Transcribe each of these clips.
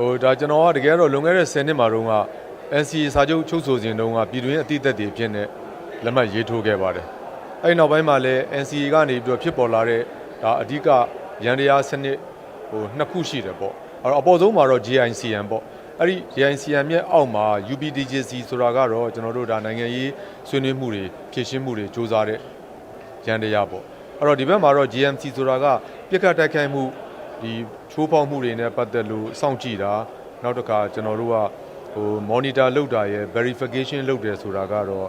ဟိုဒါကျွန်တော်ကတကယ်တော့လွန်ခဲ့တဲ့10နှစ်မှာတုန်းက NCA စာချုပ်ချုပ်ဆိုစဉ်တုန်းကပြည်တွင်းအသီးသက်တွေဖြစ်နေလက်မှတ်ရေးထိုးခဲ့ပါတယ်အဲ့ဒီနောက်ပိုင်းမှာလည်း NCA ကနေပြီးတော့ဖြစ်ပေါ်လာတဲ့ဒါအဓိကရန်တရားစနစ်ဟိုနှစ်ခုရှိတယ်ပေါ့အဲ့တော့အပေါ်ဆုံးမှာတော့ GICM ပေါ့အဲ့ဒီ GICM ရဲ့အောက်မှာ UPDJC ဆိုတာကတော့ကျွန်တော်တို့ဒါနိုင်ငံရေးဆွေးနွေးမှုတွေဖြည့်ရှင်းမှုတွေစ조사တဲ့ရန်တရားပေါ့အဲ့တော့ဒီဘက်မှာတော့ GMC ဆိုတာကပြစ်ခတ်တိုက်ခိုက်မှု ဒီချိုးဖောက်မှုတွေနဲ့ပတ်သက်လို့စောင့်ကြည့်တာနောက်တစ်ခါကျွန်တော်တို့ကဟို monitor လုပ်တာရယ် verification လုပ်တယ်ဆိုတာကတော့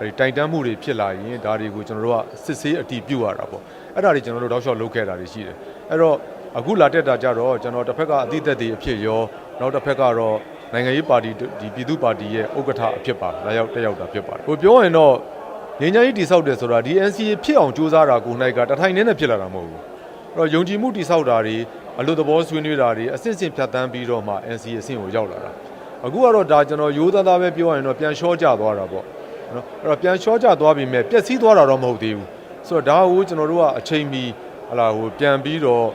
အဲဒီတိုင်တန်းမှုတွေဖြစ်လာရင်ဒါတွေကိုကျွန်တော်တို့ကစစ်ဆေးအတည်ပြုရတာပေါ့အဲ့ဒါတွေကျွန်တော်တို့တောက်လျှောက်လုပ်ခဲ့တာတွေရှိတယ်အဲ့တော့အခုလာတက်တာကြတော့ကျွန်တော်တစ်ဖက်ကအသီးသက်တွေအဖြစ်ရောနောက်တစ်ဖက်ကတော့နိုင်ငံရေးပါတီဒီပြည်သူ့ပါတီရဲ့ဥက္ကဋ္ဌအဖြစ်ပါလာရောက်တက်ရောက်တာဖြစ်ပါတယ်ဟိုပြောရင်တော့ငြိမ်းချမ်းရေးတိဆောက်တယ်ဆိုတာဒီ NCA ဖြစ်အောင်စူးစမ်းတာကိုနိုင်ကတထိုင်နဲ့နဲ့ဖြစ်လာတာမဟုတ်ဘူး အဲ့တော့ယုံကြည်မှုတိဆောက်တာတွေအလို့သဘောဆွေးနွေးတာတွေအစစ်စစ်ဖြတ်တန်းပြီးတော့မှ NCA အဆင့်ကိုရောက်လာတာအခုကတော့ဒါကျွန်တော်ရိုးသားသားပဲပြောရရင်တော့ပြန်လျှော့ကျသွားတာပေါ့နော်အဲ့တော့ပြန်လျှော့ကျသွားပြီမဲ့ပျက်စီးသွားတာတော့မဟုတ်သေးဘူးဆိုတော့ဒါကိုကျွန်တော်တို့ကအချိန်မီဟလာဟိုပြန်ပြီးတော့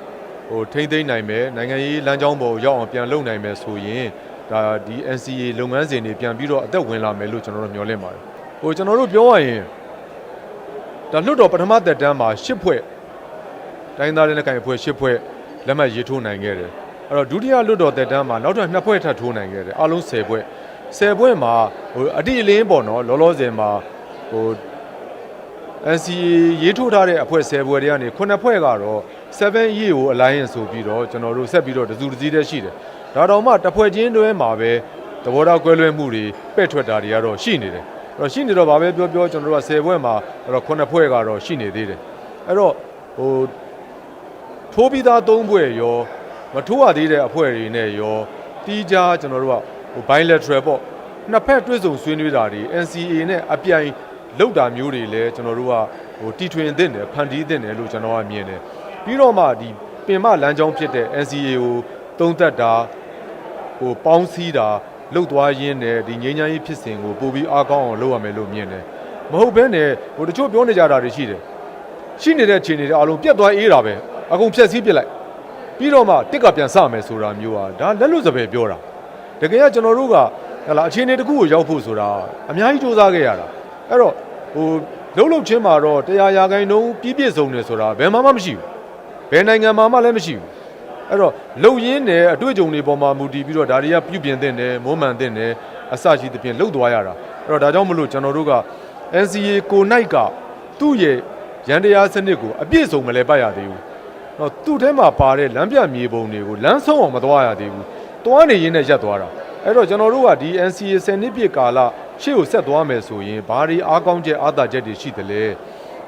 ဟိုထိမ့်သိမ့်နိုင်မယ်နိုင်ငံရေးလမ်းကြောင်းပေါ်ရောက်အောင်ပြန်လုပ်နိုင်မယ်ဆိုရင်ဒါဒီ NCA လုပ်ငန်းစဉ်တွေပြန်ပြီးတော့အသက်ဝင်လာမယ်လို့ကျွန်တော်တို့မျှော်လင့်ပါတယ်ဟိုကျွန်တော်တို့ပြောရရင်ဒါလွတ်တော်ပထမသက်တမ်းမှာရှစ်ဖွဲ့ တိုင်းသားတဲ့ကန်ဖွဲ့ရှစ်ဖွဲ့လက်မှတ်ရေးထိုးနိုင်ခဲ့တယ်အဲ့တော့ဒုတိယလွတ်တော်သက်တမ်းမှာနောက်ထပ်နှစ်ဖွဲ့ထပ်ထိုးနိုင်ခဲ့တယ်အလုံး10ဖွဲ့10ဖွဲ့မှာဟိုအတိအလင်းပေါ့နော်လောလောဆယ်မှာဟို NCA ရေးထိုးထားတဲ့အဖွဲ့10ဖွဲ့တွေကနေ9ဖွဲ့ကတော့ 7EAO Alliance ဆိုပြီးတော့ကျွန်တော်တို့ဆက်ပြီးတော့တစုတစည်းတည်းရှိတယ်။ဒါတော့မှတစ်ဖွဲ့ချင်းတွဲမှာပဲသဘောထားကွဲလွဲမှုတွေပဲ့ထွက်တာတွေကတော့ရှိနေတယ်။အဲ့တော့ရှိနေတော့ဗာပဲပြောပြောကျွန်တော်တို့က10ဖွဲ့မှာအဲ့တော့9ဖွဲ့ကတော့ရှိနေသေးတယ်။အဲ့တော့ဟို ထိုးပြီးသား3ဖွဲ့ရောမထိုးရသေးတဲ့အဖွဲ့တွေနဲ့ရောတီးခြားကျွန်တော်တို့ကဟို bilateral ပေါ့နှစ်ဖက်တွဲဆုံဆွေးနွေးတာတွေ NCA နဲ့အပြိုင်လောက်တာမျိုးတွေလည်းကျွန်တော်တို့ကဟိုတီထွင်သင့်တယ်ဖန်တီးသင့်တယ်လို့ကျွန်တော်ကမြင်တယ်ပြီးတော့မှဒီပင်မလမ်းကြောင်းဖြစ်တဲ့ NCA ကိုသုံးသက်တာဟိုပေါင်းစည်းတာလှုပ်သွားရင်းနဲ့ဒီငြိမ်းချမ်းရေးဖြစ်စဉ်ကိုပိုပြီးအားကောင်းအောင်လုပ်ရမယ်လို့မြင်တယ်မဟုတ်ဘဲနဲ့ဟိုတချို့ပြောနေကြတာတွေရှိတယ်ရှိနေတဲ့အခြေအနေတွေအလုံးပြတ်သွားအေးတာပဲ အကုန်ဖြက်စီးပစ်လိုက်ပြီးတော့မှတစ်ကပြန်စမယ်ဆိုတာမျိုးอ่ะဒါလက်လွတ်စပယ်ပြောတာတကယ်ကကျွန်တော်တို့ကဟလာအခြေအနေတစ်ခုကိုရောက်ဖို့ဆိုတာအများကြီးစူးစမ်းခဲ့ရတာအဲ့တော့ဟိုလှုပ်လှုပ်ချင်းမှာတော့တရားရာခိုင်နှုန်းပြည့်ပြည့်စုံတယ်ဆိုတာဘယ်မှမရှိဘူးဘယ်နိုင်ငံမှာမှလည်းမရှိဘူးအဲ့တော့လှုပ်ရင်းနဲ့အတွေ့အကြုံတွေပေါ်မှာမူတည်ပြီးတော့ဒါတွေကပြုပြင်သင့်တယ်မွမ်းမံသင့်တယ်အစရှိသဖြင့်လှုပ်သွားရတာအဲ့တော့ဒါကြောင့်မလို့ကျွန်တော်တို့က NCA ကိုနိုင်ကသူ့ရဲ့ရန်တရားစနစ်ကိုအပြည့်စုံမလဲပတ်ရသေးဘူး တော့သူ့ထဲမှာပါတဲ့လမ်းပြမြေပုံတွေကိုလမ်းဆုံးအောင်မသွားရသေးဘူးသွားနေရင်းနဲ့ရက်သွားတာအဲ့တော့ကျွန်တော်တို့ကဒီ NCA 10နှစ်ပြည့်ကာလရှေ့ကိုဆက်သွားမယ်ဆိုရင်ဘာတွေအားကောင်းချက်အားသာချက်တွေရှိသလဲ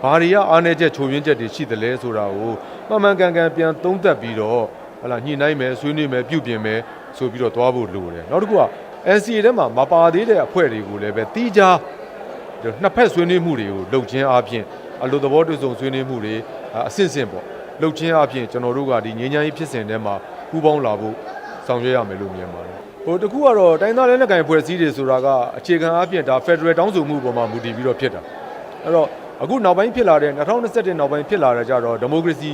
ဘာတွေကအားနည်းချက်ချိုးယွင်းချက်တွေရှိသလဲဆိုတာကိုမှန်မှန်ကန်ကန်ပြန်သုံးသပ်ပြီးတော့ဟလာညှိနှိုင်းမယ်ဆွေးနွေးမယ်ပြုပြင်မယ်ဆိုပြီးတော့သွားဖို့လိုတယ်နောက်တစ်ခုက NCA ထဲမှာမပါသေးတဲ့အဖွဲ့တွေကိုလည်းပဲတီးခြားနှစ်ဖက်ဆွေးနွေးမှုတွေကိုလုပ်ချင်းအားဖြင့်အလိုသဘောတူဆုံဆွေးနွေးမှုတွေအဆင့်ဆင့်ပေါ့ လှုပ်ချင်းအပြင်ကျွန်တော်တို့ကဒီငြိမ်းချမ်းရေးဖြစ်စဉ်ထဲမှာပူးပေါင်းလာဖို့ဆောင်ရွက်ရမယ်လို့မြင်ပါတယ်။ဟိုတခုကတော့တိုင်းသားလက်နက်ကိုင်ဖွဲ့စည်းတွေဆိုတာကအခြေခံအပြင်ဒါ Federal တောင်းဆိုမှုပေါ်မှာမူတည်ပြီးတော့ဖြစ်တာ။အဲ့တော့အခုနောက်ပိုင်းဖြစ်လာတဲ့2021နောက်ပိုင်းဖြစ်လာတဲ့ကြတော့ဒီမိုကရေစီ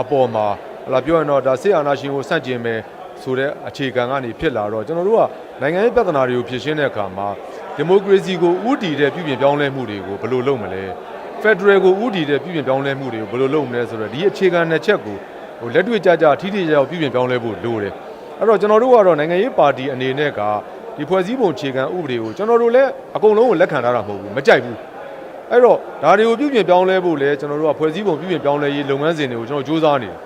အပေါ်မှာဟလာပြောရင်တော့ဒါစစ်အာဏာရှင်ကိုဆန့်ကျင်မယ်ဆိုတဲ့အခြေခံကနေဖြစ်လာတော့ကျွန်တော်တို့ကနိုင်ငံရေးပြဿနာတွေကိုဖြေရှင်းတဲ့အခါမှာဒီမိုကရေစီကိုဥတည်တဲ့ပြည်ပြင်ပြောင်းလဲမှုတွေကိုဘယ်လိုလုပ်မလဲ။ Federal ကိုဥတည်တဲ့ပြည်ပြင်ပြောင်းလဲမှုတွေကိုဘယ်လိုလုပ်မလဲဆိုတော့ဒီအခြေခံနှစ်ချက်ကိုဟိုလက်တွေ့ကြကြထိထိရောက်ပြည်ပြင်ပြောင်းလဲဖို့လိုတယ်အဲ့တော့ကျွန်တော်တို့ကတော့နိုင်ငံရေးပါတီအနေနဲ့ကဒီဖွဲ့စည်းပုံအခြေခံဥပဒေကိုကျွန်တော်တို့လည်းအကုန်လုံးကိုလက်ခံထားတာမဟုတ်ဘူးမကြိုက်ဘူးအဲ့တော့ဒါတွေကိုပြည်ပြင်ပြောင်းလဲဖို့လည်းကျွန်တော်တို့ကဖွဲ့စည်းပုံပြည်ပြင်ပြောင်းလဲရေးလုပ်ငန်းစဉ်တွေကိုကျွန်တော်စူးစမ်းနေတယ်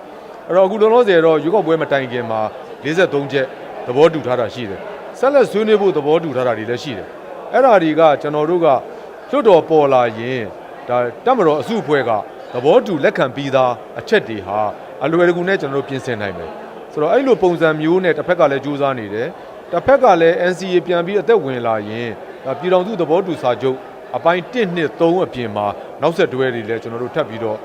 အဲ့တော့အခုလုံးလုံးဆယ်တော့ရွေးကောက်ပွဲမတိုင်ခင်မှာ53ချက်သဘောတူထားတာရှိတယ်ဆက်လက်ဆွေးနွေးဖို့သဘောတူထားတာတွေလည်းရှိတယ်အဲ့ဒါတွေကကျွန်တော်တို့ကလွတ်တော်ပေါ်လာရင် ဒါတက်မတော်အစုအဖွဲ့ကသဘောတူလက်ခံပြီးသားအချက်တွေဟာအလွယ်တကူနဲ့ကျွန်တော်တို့ပြင်ဆင်နိုင်မယ်ဆိုတော့အဲ့လိုပုံစံမျိုးနဲ့တစ်ဖက်ကလည်းကြိုးစားနေတယ်တစ်ဖက်ကလည်း NCA ပြန်ပြီးအသက်ဝင်လာရင်ဒါပြည်တော်စုသဘောတူစာချုပ်အပိုင်း1 2 3အပြင်မှာနောက်ဆက်တွဲတွေလည်းကျွန်တော်တို့ထပ်ပြီးတော့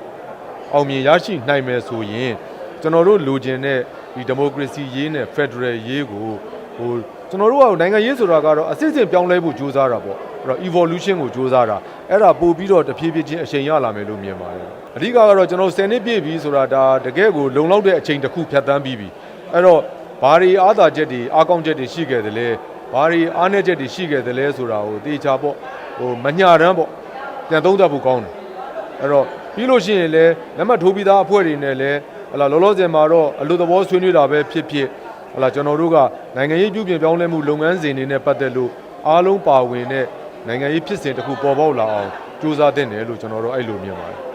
အောင်မြင်ရရှိနိုင်မယ်ဆိုရင်ကျွန်တော်တို့လိုချင်တဲ့ဒီဒီမိုကရေစီရေးနဲ့ Federal ရေးကိုဟိုကျွန်တော်တို့ကနိုင်ငံရေးဆိုတာကတော့အစစ်အစစ်ပြောင်းလဲဖို့ကြိုးစားတာပေါ့ အဲ့တော့ evolution ကိုကြိုးစားတာအဲ့ဒါပို့ပြီးတော့တဖြည်းဖြည်းချင်းအချိန်ရလာမယ်လို့မြင်ပါတယ်အဓိကကတော့ကျွန်တော်10နှစ်ပြည့်ပြီဆိုတာဒါတကယ့်ကိုလုံလောက်တဲ့အချိန်တစ်ခုဖြတ်သန်းပြီးပြီအဲ့တော့ဟဘာတွေအားသာချက်တွေအားကောင်းချက်တွေရှိခဲ့တယ်လဲဘာတွေအားနည်းချက်တွေရှိခဲ့တယ်လဲဆိုတာကိုတေချာပေါ့ဟိုမညာတမ်းပေါ့ပြန်သုံးသပ်ဖို့ကောင်းတယ်အဲ့တော့ပြီးလို့ရှိရင်လည်းလက်မှတ်ထိုးပြီးသားအဖွဲ့တွေနဲ့လည်းဟလာလောလောဆယ်မှာတော့အလိုသဘောဆွေးနွေးတာပဲဖြစ်ဖြစ်ဟလာကျွန်တော်တို့ကနိုင်ငံရေးပြုပြင်ပြောင်းလဲမှုလုပ်ငန်းစဉ်တွေနဲ့ပတ်သက်လို့အားလုံးပါဝင်တဲ့ နိုင်ငံရေးဖြစ်စဉ်တစ်ခုပေါ်ပေါက်လာအောင်ကြိုးစားသင့်တယ်လို့ကျွန်တော်တို့အဲ့လိုမြင်ပါတယ်